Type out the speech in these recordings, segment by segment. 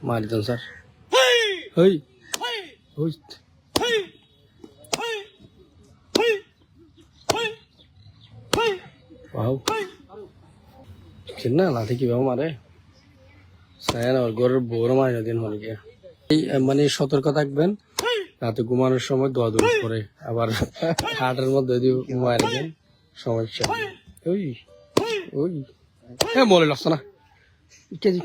মারি দেন স্যার হই হই Wow. চিন্না লাঠি কীভাবে মারে সায়ান আর গরের বউর মারে দিন হল গিয়া এই মানে সতর্ক থাকবেন রাতে ঘুমানোর সময় দোয়া দৌড় করে আবার হাটের মধ্যে যদি মারে দেন সমস্যা ওই ওই হ্যাঁ বলে লাগছে না কেজি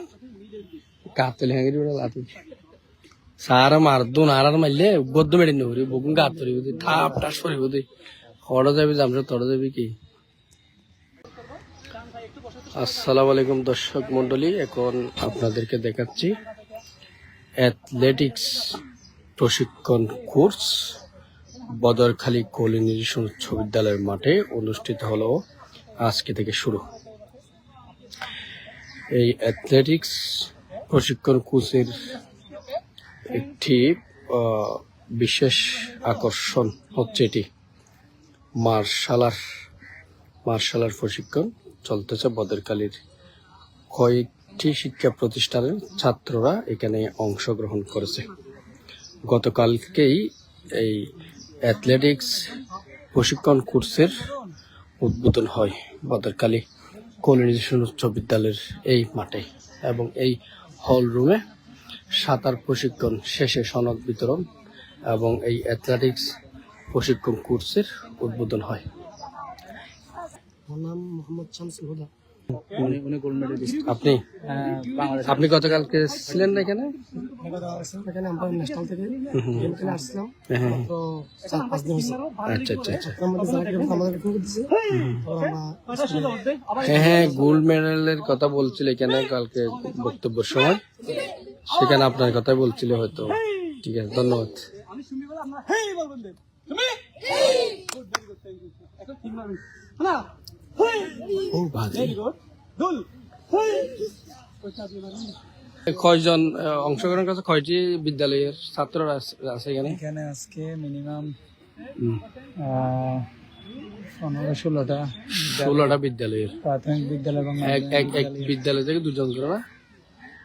মার দু নারার মারলে গদ্দ মেরে নেবরি বকুন গাত ঠাপ টাস করি বুঝি যাবি জামসা তড় যাবি কি আসসালামু আলাইকুম দর্শক মন্ডলী এখন আপনাদেরকে দেখাচ্ছি অ্যাথলেটিক্স প্রশিক্ষণ কোর্স বদরখালী কলিনিশন উচ্চ বিদ্যালয়ের মাঠে অনুষ্ঠিত হলো আজকে থেকে শুরু এই অ্যাথলেটিক্স প্রশিক্ষণ কোর্সের একটি বিশেষ আকর্ষণ হচ্ছে এটি। মার্শাল আর্ট মার্শাল আর্ট প্রশিক্ষণ চলতেছে বদরকালীর কয়েকটি শিক্ষা প্রতিষ্ঠানের ছাত্ররা এখানে অংশগ্রহণ করেছে। গতকালকেই এই অ্যাথলেটিক্স প্রশিক্ষণ কোর্সের উদ্বোধন হয় বদরকালী কলিনিজেশন উচ্চ বিদ্যালয়ের এই মাঠে এবং এই হল রুমে সাঁতার প্রশিক্ষণ শেষে সনদ বিতরণ এবং এই অ্যাথলেটিক্স প্রশিক্ষণ কোর্সের উদ্বোধন হয়। নাম মোহাম্মদ শামসুল হুদা। আপনি? আপনি গতকালকে ছিলেন না এখানে? এখানে আমরা ন্যাশনাল থেকে গেম খেলে আসছিলাম হ্যাঁ তো চার পাঁচ দিন হয়েছে। আচ্ছা আচ্ছা আচ্ছা। আমাদের দিচ্ছে হ্যাঁ হ্যাঁ গোল্ড মেডেলের কথা বলছিল এখানে কালকে বক্তব্যের সময়। সেখানে আপনার কথাই বলছিল হয়তো। ঠিক আছে ধন্যবাদ। ও ভাজি কয়জন অংশগ্রহণ করছে কয়টি বিদ্যালয়ের ছাত্ররা আছে- এখানে? এখানে আজকে মিনিমাম পনেরো ষোলোটা ষোলোটা বিদ্যালয়ের। প্রাথমিক বিদ্যালয় এবং এক এক এক বিদ্যালয়। থেকে দুজন করে না?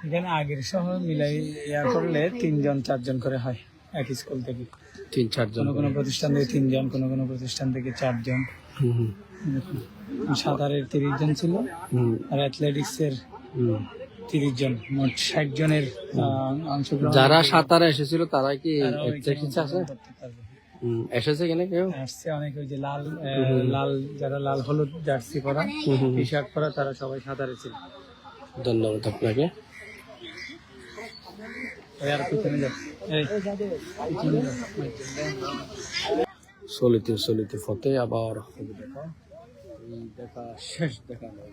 এখানে আগের সহ মিলাই ইয়া করলে তিনজন চারজন করে হয় এক স্কুল থেকে। তিন চারজন কোনো কোনো প্রতিষ্ঠান থেকে তিনজন কোনো কোনো প্রতিষ্ঠান থেকে চারজন। সাঁতারের তিরিশ জন ছিল। আর অ্যাথলেটিক্স এর হুম। তিরিশ জন মোট ষাট জনের অংশগ্রহণ যারা সাঁতারে এসেছিল তারা কি আছে? এসেছে এখানে কেউ? আসছে অনেক ওই যে লাল লাল যারা লাল হলুদ জার্সি পরা টি শার্ট পরা তারা সবাই সাঁতারে ছিল। ধন্যবাদ আপনাকে। চলিতে চলিতে ফতে আবার দেখা দেখা শেষ দেখা। নয়